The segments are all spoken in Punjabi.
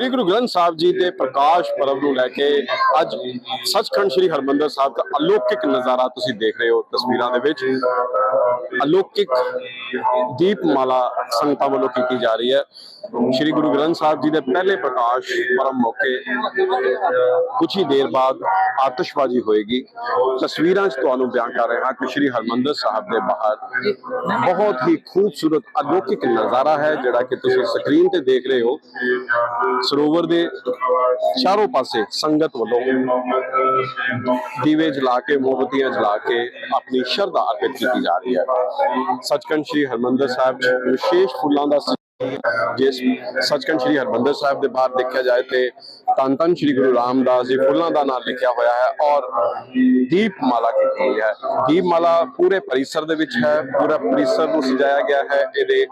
ਸ੍ਰੀ ਗੁਰੂ ਗ੍ਰੰਥ ਸਾਹਿਬ ਜੀ ਦੇ ਪ੍ਰਕਾਸ਼ ਪਰਬ ਨੂੰ ਲੈ ਕੇ ਅੱਜ ਸੱਚਖੰਡ ਸ੍ਰੀ ਹਰਮੰਦਰ ਸਾਹਿਬ ਦਾ ਅਲੌਕਿਕ ਨਜ਼ਾਰਾ ਤੁਸੀਂ ਦੇਖ ਰਹੇ ਹੋ ਤਸਵੀਰਾਂ ਦੇ ਵਿੱਚ। ਅਲੌਕਿਕ ਦੀਪਮਾਲਾ ਸੰਗਤਾਂ ਵੱਲੋਂ ਕੀਤੀ ਜਾ ਰਹੀ ਹੈ। ਸ੍ਰੀ ਗੁਰੂ ਗ੍ਰੰਥ ਸਾਹਿਬ ਜੀ ਦੇ ਪਹਿਲੇ ਪ੍ਰਕਾਸ਼ ਪਰਮ ਮੌਕੇ ਕੁਝ ਹੀ ਦੇਰ ਬਾਅਦ ਆਤਿਸ਼ਬਾਜ਼ੀ ਹੋਏਗੀ। ਤਸਵੀਰਾਂ 'ਚ ਤੁਹਾਨੂੰ ਬਿਆਨ ਕਰ ਰਿਹਾ ਕਿ ਸ੍ਰੀ ਹਰਮੰਦਰ ਸਾਹਿਬ ਦੇ ਬਾਹਰ ਬਹੁਤ ਹੀ ਖੂਬਸੂਰਤ ਅਲੌਕਿਕ ਨਜ਼ਾਰਾ ਹੈ, ਜਿਹੜਾ ਕਿ ਤੁਸੀਂ ਸਕਰੀਨ ਤੇ ਦੇਖ ਰਹੇ ਹੋ। ਸਰੋਵਰ ਦੇ ਚਾਰੋਂ ਪਾਸੇ ਸੰਗਤ ਵੱਲੋਂ ਦੀਵੇ ਜਲਾ ਕੇ, ਮੋਮਬਤੀਆਂ ਜਲਾ ਕੇ ਆਪਣੀ ਸ਼ਰਧਾ ਅਰਪਿਤ ਕੀਤੀ ਜਾ ਰਹੀ ਹੈ। ਸੱਚਖੰਡ ਸ੍ਰੀ ਹਰਮੰਦਰ ਸਾਹਿਬ ਵਿਸ਼ੇਸ਼ ਫੁੱਲਾਂ ਦਾ ਜਿਸ ਸੱਚਖੰਡ ਸ੍ਰੀ ਹਰਮੰਦਰ ਸਾਹਿਬ ਦੇ ਬਾਹਰ ਦੇਖਿਆ ਜਾਏ ਤੇ ਧੰਨ ਧੰਨ ਸ੍ਰੀ ਗੁਰੂ ਰਾਮਦਾਸ ਜੀ ਫੁੱਲਾਂ ਦਾ ਨਾਮ ਲਿਖਿਆ ਹੋਇਆ ਹੈ ਔਰ ਦੀਪਮਾਲਾ ਕੀਤੀ ਹੋਈ ਹੈ। ਦੀਪਮਾਲਾ ਪੂਰੇ ਪਰਿਸਰ ਦੇ ਵਿੱਚ ਹੈ, ਪੂਰਾ ਪਰਿਸਰ ਨੂੰ ਸਜਾਇਆ ਗਿਆ ਹੈ। ਇਹਦੇ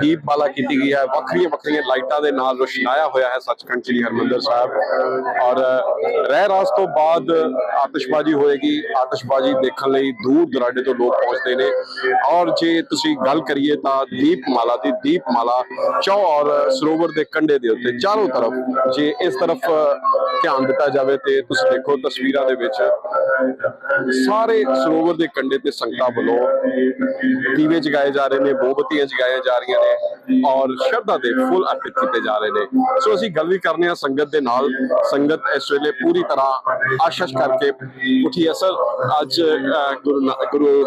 ਦੀਪਮਾਲਾ ਕੀਤੀ ਗਈ ਹੈ। ਵੱਖਰੀਆਂ ਵੱਖਰੀਆਂ ਲਾਈਟਾਂ ਦੇ ਨਾਲ ਰੋਸ਼ਨਾਇਆ ਹੋਇਆ ਹੈ ਸੱਚਖੰਡ ਸ੍ਰੀ ਹਰਮੰਦਰ ਸਾਹਿਬ। ਔਰ ਰਹਿ ਰਾਸ ਤੋਂ ਬਾਅਦ ਆਤਿਸ਼ਬਾਜ਼ੀ ਹੋਏਗੀ। ਆਤਿਸ਼ਬਾਜ਼ੀ ਦੇਖਣ ਲਈ ਦੂਰ ਦਰਾਡੇ ਤੋਂ ਲੋਕ ਪਹੁੰਚਦੇ ਨੇ। ਔਰ ਜੇ ਤੁਸੀਂ ਗੱਲ ਕਰੀਏ ਤਾਂ ਦੀਪਮਾਲਾ ਦੀ ਦੀਪਮਾਲਾ ਚੌ ਔਰ ਸਰੋਵਰ ਦੇ ਕੰਢੇ ਦੇ ਉੱਤੇ ਚਾਰੋਂ ਤਰਫ ਜੇ ਇਸ ਤਰ੍ਹਾਂ ਤਰਫ ਧਿਆਨ ਦਿੱਤਾ ਜਾਵੇ ਤੇ ਤੁਸੀਂ ਦੇਖੋ ਤਸਵੀਰਾਂ ਦੇ ਵਿੱਚ ਸਾਰੇ ਸਰੋਵਰ ਦੇ ਕੰਢੇ ਤੇ ਸੰਗਤਾਂ ਵੱਲੋਂ ਦੀਵੇ ਜਗਾਏ ਜਾ ਰਹੇ ਨੇ, ਮੋਮਬਤੀਆਂ ਜਗਾਈਆਂ ਜਾ ਰਹੀਆਂ ਨੇ ਔਰ ਸ਼ਰਧਾ ਦੇ ਫੁੱਲ ਅਰਪਿਤ ਕੀਤੇ ਜਾ ਰਹੇ ਨੇ। ਸੋ ਅਸੀਂ ਗੱਲ ਵੀ ਕਰਨੇ ਆ ਸੰਗਤ ਦੇ ਨਾਲ। ਸੰਗਤ ਇਸ ਵੇਲੇ ਪੂਰੀ ਤਰ੍ਹਾਂ ਆਸ਼ਸ਼ ਕਰਕੇ ਉਠੀ ਹੈ। ਸਰ, ਅੱਜ ਗੁਰੂ ਗੁਰੂ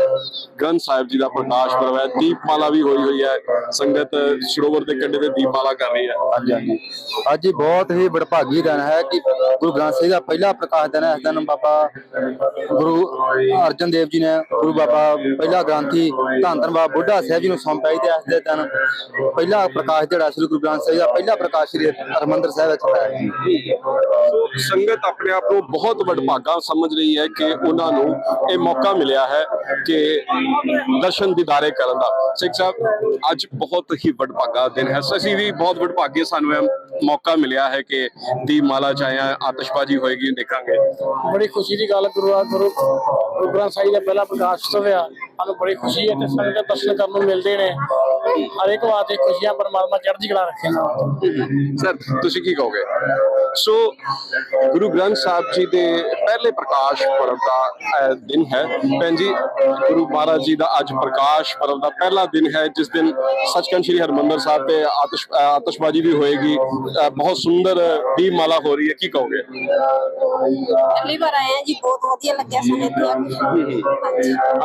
ਗ੍ਰੰਥ ਸਾਹਿਬ ਜੀ ਦਾ ਪ੍ਰਕਾਸ਼ ਪਰਵ ਹੈ। ਦੀਪਮਾਲਾ ਵੀ ਹੋਈ ਹੋਈ ਹੈ। ਸੰਗਤ ਸਰੋਵਰ ਦੇ ਕੰਢੇ ਤੇ ਦੀਪਮਾਲਾ ਕਰ ਰਹੀ ਹੈ। ਹਾਂਜੀ ਹਾਂਜੀ। ਅੱਜ ਬਹੁਤ ਹੀ ਬੜਭਾਗੀ ਦਿਨ ਹੈ ਕਿ ਗੁਰੂ ਗ੍ਰੰਥ ਸਾਹਿਬ ਦਾ ਪਹਿਲਾ ਪ੍ਰਕਾਸ਼ ਦਿਨ ਹੈ, ਇਸ ਦਿਨ ਬਾਬਾ ਗੁਰੂ ਅਰਜਨ ਦੇਵ ਜੀ ਨੇ ਗੁਰੂ ਬਾਬਾ ਪਹਿਲਾ ਗ੍ਰੰਥੀ ਧੰਨ ਧੰਨ ਬਾਬਾ ਬੁੱਢਾ ਸਾਹਿਬ ਜੀ ਨੂੰ ਸੌਂਪਿਆ ਤੇ ਇਸ ਦੇ ਦਿਨ ਪਹਿਲਾ ਪ੍ਰਕਾਸ਼ ਜਿਹੜਾ ਸ੍ਰੀ ਗੁਰੂ ਗ੍ਰੰਥ ਸਾਹਿਬ ਦਾ ਪਹਿਲਾ ਪ੍ਰਕਾਸ਼ ਸ੍ਰੀ ਹਰਿਮੰਦਰ ਸਾਹਿਬ ਵਿੱਚ ਹੋਇਆ ਸੰਗਤ ਆਪਣੇ ਆਪ ਨੂੰ ਬਹੁਤ ਵਡਭਾਗਾ ਸਮਝ ਰਹੀ ਹੈ ਕਿ ਉਹਨਾਂ ਨੂੰ ਇਹ ਮੌਕਾ ਮਿਲਿਆ ਹੈ ਕਿ ਦਰਸ਼ਨ ਦੀਦਾਰੇ ਕਰਨ ਦਾ। ਸਿੱਖ ਸਾਹਿਬ, ਅੱਜ ਬਹੁਤ ਹੀ ਵਡਭਾਗਾ ਦਿਨ ਹੈ। ਅਸੀਂ ਵੀ ਬਹੁਤ ਵਡਭਾਗੇ ਸਾਨੂੰ ਇਹ ਮੌਕਾ ਮਿਲਿਆ ਹੈ ਕਿ ਦੀਪਮਾਲਾ ਚਾਇਆ ਆਤਿਸ਼ਬਾਜ਼ੀ ਹੋਏਗੀ ਦੇਖਾਂਗੇ। ਬੜੀ ਖੁਸ਼ੀ ਦੀ ਗੱਲ ਗੁਰੂ ਗੁਰੂ ਗੁਰੂ ਗ੍ਰੰਥ ਸਾਹਿਬ ਦਾ ਪਹਿਲਾ ਪ੍ਰਕਾਸ਼ ਉਤਸਵ ਆ ਸਾਨੂੰ ਬੜੀ ਖੁਸ਼ੀ ਹੈ ਤੇ ਸੰਗਤ ਦਰਸ਼ਨ ਕਰਨ ਨੂੰ ਮਿਲਦੇ ਨੇ। ਹਰ ਇੱਕ ਵਾਸਤੇ ਖੁਸ਼ੀਆਂ ਪਰਮਾਤਮਾ ਚੜ੍ਹਦੀ ਕਲਾ ਰੱਖੇ। ਸਰ ਤੁਸੀਂ ਕੀ ਕਹੋਗੇ? ਸੋ ਗੁਰੂ ਗ੍ਰੰਥ ਸਾਹਿਬ ਜੀ ਦੇ ਪਹਿਲੇ ਪ੍ਰਕਾਸ਼ ਪਰਵ ਦਾ ਦਿਨ ਹੈ। ਭੈਣ ਜੀ ਗੁਰੂ ਮਹਾਰਾਜ ਜੀ ਦਾ ਅੱਜ ਪ੍ਰਕਾਸ਼ ਪਰਵ ਦਾ ਪਹਿਲਾ ਦਿਨ ਹੈ ਜਿਸ ਦਿਨ ਸੱਚਖੰਡ ਸ੍ਰੀ ਹਰਮੰਦਰ ਸਾਹਿਬ ਤੇ ਆਤਿਸ਼ ਆਤਿਸ਼ਬਾਜ਼ੀ ਵੀ ਹੋਏਗੀ। ਬਹੁਤ ਸੁੰਦਰ ਦੀਪਮਾਲਾ ਹੋ ਰਹੀ ਹੈ। ਕੀ ਕਹੋਗੇ? ਪਹਿਲੀ ਵਾਰ ਆਏ ਜੀ ਬਹੁਤ ਵਧੀਆ ਲੱਗਿਆ ਸਾਨੂੰ ਇੱਥੇ।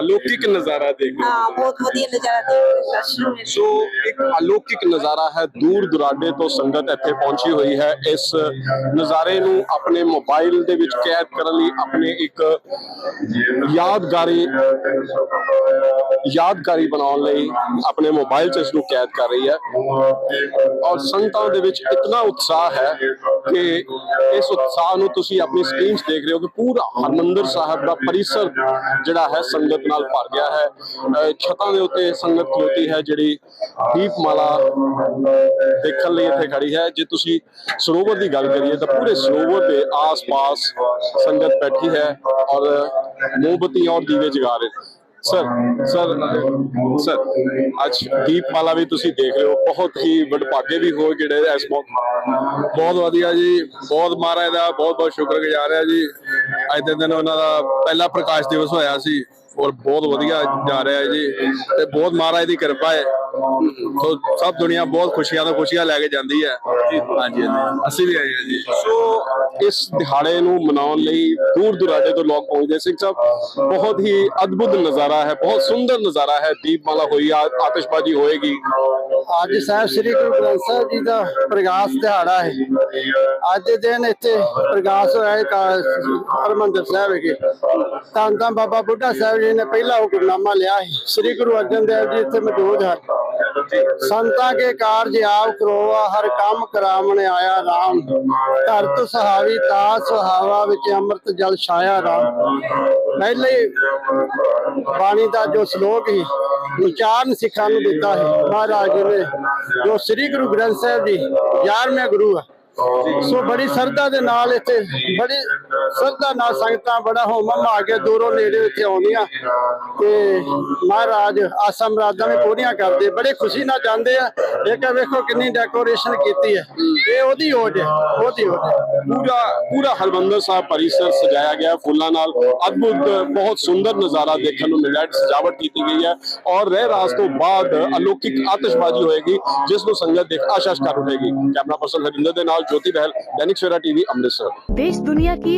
ਅਲੌਕਿਕ ਨਜ਼ਾਰਾ ਦੇਖ ਹਾਂ। ਬਹੁਤ ਵਧੀਆ ਨਜ਼ਾਰਾ ਦੇਖ ਸੋ ਇੱਕ ਅਲੌਕਿਕ ਨਜ਼ਾਰਾ ਹੈ। ਦੂਰ ਦੁਰਾਡੇ ਤੋਂ ਸੰਗਤ ਇੱਥੇ ਪਹੁੰਚੀ ਹੋਈ ਹੈ। ਇਸ ਨਜ਼ਾਰੇ ਨੂੰ ਆਪਣੇ ਮੋਬਾਈਲ ਦੇ ਵਿੱਚ ਕੈਦ ਕਰਨ ਲਈ ਆਪਣੇ ਇੱਕ ਯਾਦਗਾਰੀ ਯਾਦਗਾਰੀ ਬਣਾਉਣ ਲਈ ਆਪਣੇ ਮੋਬਾਈਲ 'ਚ ਇਸ ਨੂੰ ਕੈਦ ਕਰ ਰਹੀ ਹੈ। ਔਰ ਸੰਗਤਾਂ ਦੇ ਵਿੱਚ ਇਤਨਾ ਉਤਸ਼ਾਹ ਹੈ ਕਿ ਇਸ ਉਤਸ਼ਾਹ ਨੂੰ ਤੁਸੀਂ ਆਪਣੀ ਸਕਰੀਨ 'ਚ ਦੇਖ ਰਹੇ ਹੋ ਕਿ ਪੂਰਾ ਹਰਮੰਦਰ ਸਾਹਿਬ ਦਾ ਪਰਿਸਰ ਜਿਹੜਾ ਹੈ ਸੰਗਤ ਨਾਲ ਭਰ ਗਿਆ ਹੈ। ਅਹ ਛੱਤਾਂ ਦੇ ਉੱਤੇ ਸੰਗਤ ਖਲੋਤੀ ਹੈ, ਜਿਹੜੀ ਦੀਪਮਾਲਾ ਦੇਖਣ ਲਈ ਇੱਥੇ ਖੜੀ ਹੈ। ਜੇ ਤੁਸੀਂ ਸਰੋਵਰ ਦੀ ਗੱਲ ਕਰੀਏ ਤਾਂ ਪੂਰੇ ਸਰੋਵਰ ਦੇ ਆਸ-ਪਾਸ ਸੰਗਤ ਬੈਠੀ ਹੈ ਔਰ ਮੋਮਬਤੀਆਂ ਔਰ ਦੀਵੇ ਜਗਾ ਰਹੇ ਨੇ। ਸਰ ਸਰ ਸਰ, ਅੱਜ ਦੀਪਮਾਲਾ ਵੀ ਤੁਸੀਂ ਦੇਖ ਰਹੇ ਹੋ। ਬਹੁਤ ਹੀ ਵਡਭਾਗੇ ਵੀ ਹੋ ਜਿਹੜੇ ਇਸ ਮੌਕੇ ਬਹੁਤ ਵਧੀਆ ਜੀ। ਬਹੁਤ ਮਹਾਰਾਜ ਦਾ ਬਹੁਤ ਬਹੁਤ ਸ਼ੁਕਰਗੁਜ਼ਾਰ ਹੈ ਜੀ। ਅੱਜ ਦੇ ਦਿਨ ਉਹਨਾਂ ਦਾ ਪਹਿਲਾ ਪ੍ਰਕਾਸ਼ ਦਿਵਸ ਹੋਇਆ ਸੀ ਔਰ ਬਹੁਤ ਵਧੀਆ ਜਾ ਰਿਹਾ ਹੈ ਜੀ। ਤੇ ਬਹੁਤ ਮਹਾਰਾਜ ਦੀ ਕਿਰਪਾ ਹੈ। ਸੋ ਸਭ ਦੁਨੀਆ ਬਹੁਤ ਖੁਸ਼ੀਆਂ ਤੋਂ ਖੁਸ਼ੀਆਂ ਲੈ ਕੇ ਜਾਂਦੀ ਹੈ। ਹਾਂਜੀ ਅਸੀਂ ਵੀ ਆਏ ਹਾਂ ਜੀ। ਸੋ, ਇਸ ਦਿਹਾੜੇ ਨੂੰ ਮਨਾਉਣ ਲਈ ਦੂਰ ਦੁਰਾਡੇ ਤੋਂ ਲੋਕ ਪਹੁੰਚਦੇ ਸਿੰਘ ਸਾਹਿਬ, ਬਹੁਤ ਹੀ ਅਦਭੁਤ ਨਜ਼ਾਰਾ ਹੈ, ਬਹੁਤ ਸੁੰਦਰ ਨਜ਼ਾਰਾ ਹੈ। ਦੀਪਮਾਲਾ ਹੋਈ ਆਤਿਸ਼ਬਾਜ਼ੀ ਹੋਏਗੀ। ਅੱਜ ਸਾਹਿਬ ਸ੍ਰੀ ਗੁਰੂ ਗ੍ਰੰਥ ਸਾਹਿਬ ਜੀ ਦਾ ਪ੍ਰਕਾਸ਼ ਦਿਹਾੜਾ ਹੈ। ਅੱਜ ਦੇ ਦਿਨ ਇੱਥੇ ਪ੍ਰਕਾਸ਼ ਹੋਇਆ ਹੈ ਹਰਿਮੰਦਰ ਸਾਹਿਬ ਵਿਖੇ। ਤਾਂ ਤਾਂ ਬਾਬਾ ਬੁੱਢਾ ਸਾਹਿਬ ਜੀ ਨੇ ਪਹਿਲਾ ਹੁਕਮਨਾਮਾ ਲਿਆ ਸੀ ਸ੍ਰੀ ਗੁਰੂ ਅਰਜਨ ਦੇਵ ਜੀ ਇੱਥੇ ਮੌਜੂਦ ਹਨ। ਸੰਤਾਂ ਕੇ ਕਾਰਜ ਆਪ ਕਰੋਆ, ਹਰ ਕੰਮ ਕਰਾਵਣ ਆਇਆ ਰਾਮ। ਧਰਤ ਸੁਹਾਵੀ, ਤਾ ਸੁਹਾਵਾ ਵਿੱਚ ਅੰਮ੍ਰਿਤ ਜਲ ਛਾਇਆ ਰਾਮ। ਪਹਿਲੇ ਬਾਣੀ ਦਾ ਜੋ ਸ਼ਲੋਕ ਹੈ ਉਚਾਰਨ ਸਿੱਖਾਂ ਨੂੰ ਦਿੱਤਾ ਹੈ ਮਹਾਰਾਜ ਜੀ ਨੇ, ਜੋ ਸ੍ਰੀ ਗੁਰੂ ਗ੍ਰੰਥ ਸਾਹਿਬ ਜੀ 11ਵੇਂ ਗੁਰੂ ਆ। ਸੋ ਬੜੀ ਸਰਦਾ ਦੇ ਨਾਲ ਇੱਥੇ, ਬੜੀ ਸਰਦਾ ਨਾਲ ਸੰਗਤਾਂ ਬੜਾ ਹੋਮਮ ਆ ਕੇ ਦੂਰੋਂ ਨੇੜੇ ਇੱਥੇ ਆਉਂਦੀਆਂ ਤੇ ਮਹਾਰਾਜ ਆਸਾ ਮਰਾਦਾਂ ਵੀ ਪੂਰੀਆਂ ਕਰਦੇ ਬੜੇ ਖੁਸ਼ੀ ਨਾਲ ਜਾਂਦੇ ਆ। ਦੇਖਾ ਵੇਖੋ ਕਿੰਨੀ ਡੈਕੋਰੇਸ਼ਨ ਕੀਤੀ ਹੈ ਇਹ ਉਹਦੀ ਓਜ ਹੈ ਉਹਦੀ ਓਜ ਪੂਰਾ ਪੂਰਾ ਹਰਮੰਦਰ ਸਾਹਿਬ ਪਰਿਸਰ ਸਜਾਇਆ ਗਿਆ ਫੁੱਲਾਂ ਨਾਲ। ਅਦਭੁਤ ਬਹੁਤ ਸੁੰਦਰ ਨਜ਼ਾਰਾ ਦੇਖਣ ਨੂੰ ਮਿਲਿਆ ਸਜਾਵਟ ਕੀਤੀ ਗਈ ਹੈ ਔਰ ਰਹਿ ਰਾਸ ਤੋਂ ਬਾਅਦ ਅਲੌਕਿਕ ਆਤਿਸ਼ਬਾਜ਼ੀ ਹੋਏਗੀ ਜਿਸ ਨੂੰ ਸੰਗਤ ਦੇਖ ਆਸ਼ਾਸ਼ ਕਰ ਉਠੇਗੀ। ਕੈਮਰਾ ਪਰਸਨ ਹਰਿੰਦਰ ਦੇ ਨਾਲ ਜੋਤੀ ਬਹਿਲ ਦੈਨਿਕ ਸਵੇਰਾ ਟੀਵੀ ਅੰਮ੍ਰਿਤਸਰ। ਦੇਸ਼ ਦੁਨੀਆ ਕੀ